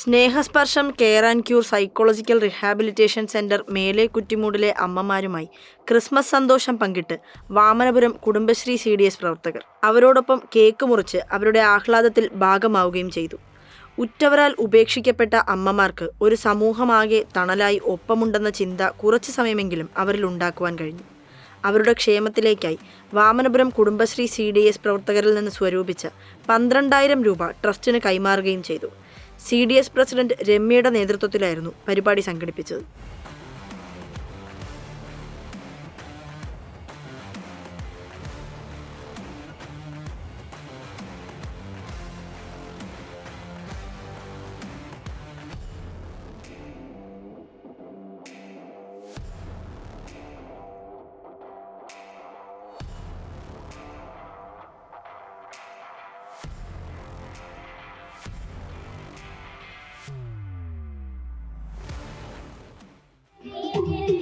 Snehasparsham care and cure psychological rehabilitation centre മേലെ കുറ്റിമൂടിലെ അമ്മമാരുമായി ക്രിസ്മസ് സന്തോഷം പങ്കിട്ട് Vamanapuram Kudumbashree C D S പ്രവർത്തകർ. അവരോടൊപ്പം കേക്ക് മുറിച്ച് അവരുടെ ആഹ്ലാദത്തിൽ ഭാഗമാവുകയും ചെയ്തു. ഉറ്റവരാൽ ഉപേക്ഷിക്കപ്പെട്ട അമ്മമാർക്ക് ഒരു സമൂഹമാകെ തണലായി ഒപ്പമുണ്ടെന്ന ചിന്ത കുറച്ചു സമയമെങ്കിലും അവരിൽ ഉണ്ടാക്കുവാൻ കഴിഞ്ഞു. അവരുടെ ക്ഷേമത്തിലേക്കായി Vamanapuram Kudumbashree C D S പ്രവർത്തകരിൽ നിന്ന് സ്വരൂപിച്ച പന്ത്രണ്ടായിരം രൂപ ട്രസ്റ്റിന് കൈമാറുകയും ചെയ്തു. സി ഡി എസ് പ്രസിഡന്റ് രമ്യയുടെ നേതൃത്വത്തിലായിരുന്നു പരിപാടി സംഘടിപ്പിച്ചത് Yeah.